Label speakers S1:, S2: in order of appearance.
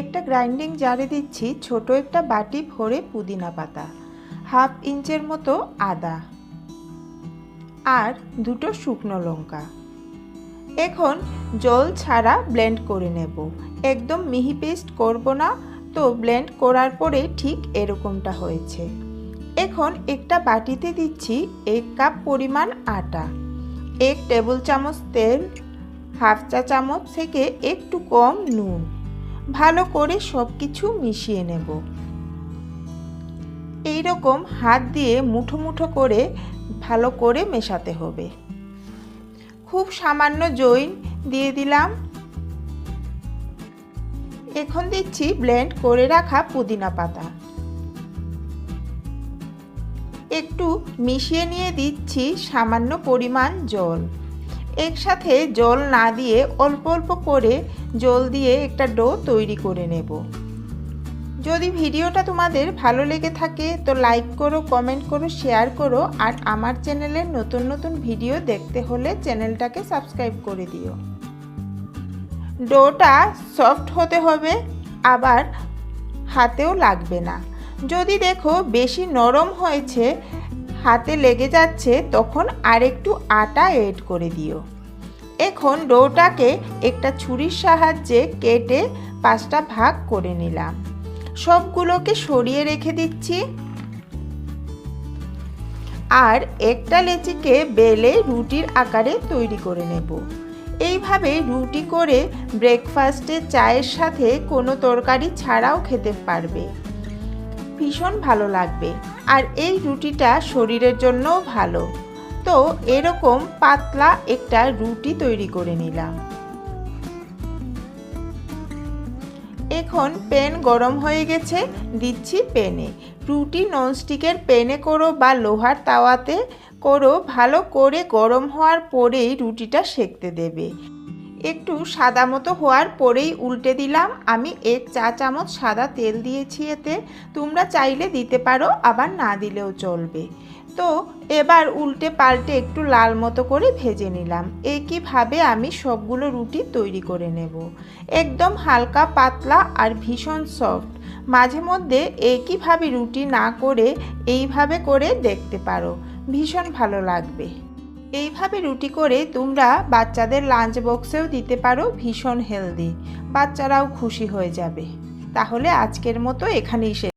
S1: একটা গ্রাইন্ডিং জারে দিচ্ছি ছোট একটা বাটি ভরে পুদিনা পাতা, হাফ ইঞ্চের মতো আদা আর দুটো শুকনো লঙ্কা। এখন জল ছাড়া ব্লেন্ড করে নেব। একদম মিহি পেস্ট করব না, তো ব্লেন্ড করার পরে ঠিক এরকমটা হয়েছে। এখন একটা বাটিতে দিচ্ছি এক কাপ পরিমাণ আটা, এক টেবিল চামচ তেল, হাফ চা চামচ থেকে একটু কম নুন। ভালো করে সব কিছু মিশিয়ে নেব। এই রকম হাত দিয়ে মুঠো মুঠো করে ভালো করে মেশাতে হবে। খুব সামান্য জৈন দিয়ে দিলাম। এখন দিচ্ছি ব্লেন্ড করে রাখা পুদিনা পাতা। একটু মিশিয়ে নিয়ে দিচ্ছি সামান্য পরিমাণ জল। একসাথে জল না দিয়ে অল্প অল্প করে জল দিয়ে একটা ডো তৈরি করে নেব। যদি ভিডিওটা তোমাদের ভালো লেগে থাকে, তো লাইক করো কমেন্ট করো শেয়ার করো, আর আমার চ্যানেলের নতুন নতুন ভিডিও দেখতে হলে চ্যানেলটাকে সাবস্ক্রাইব করে দিও। ডোটা সফট হতে হবে, আবার হাতেও লাগবে না। যদি দেখো বেশি নরম হয়েছে হাতে লেগে যাচ্ছে, তখন আরেকটু আটা এড করে দিও। এখন ডোটাকে একটা ছুরির সাহায্যে কেটে পাঁচটা ভাগ করে নিলাম। সবগুলোকে সরিয়ে রেখে দিচ্ছি। আর একটা লেচিকে বেলে রুটির আকারে তৈরি করে নেব। এইভাবে রুটি করে ব্রেকফাস্টে চায়ের সাথে কোনো তরকারি ছাড়াও খেতে পারবে। ভীষণ ভালো লাগবে। আর এই রুটিটা শরীরের জন্যও ভালো। তো এরকম পাতলা একটা রুটি তৈরি করে নিলাম। এখন প্যান গরম হয়ে গেছে, দিচ্ছি প্যানে। রুটি ননস্টিকের প্যানে করো বা লোহার তাওয়াতে করো, ভালো করে গরম হওয়ার পরেই রুটিটা সেকতে দেবে। একটু সাদা মতো হওয়ার পরেই উল্টে দিলাম, আমি এক চা চামচ সাদা তেল দিয়েছি এতে, তোমরা চাইলে দিতে পারো, আবার না দিলেও চলবে। তো এবার উল্টে পাল্টে একটু লাল মতো করে ভেজে নিলাম। একইভাবে আমি সবগুলো রুটি তৈরি করে নেব। একদম হালকা পাতলা আর ভীষণ সফট। মাঝে মধ্যে একইভাবে রুটি না করে এইভাবে করে দেখতে পারো। ভীষণ ভালো লাগবে। এইভাবে রুটি করে তোমরা বাচ্চাদের লাঞ্চ বক্সেও দিতে পারো ভীষণ হেলদি। বাচ্চারাও খুশি হয়ে যাবে। তাহলে আজকের মতো এখানেই শেষ।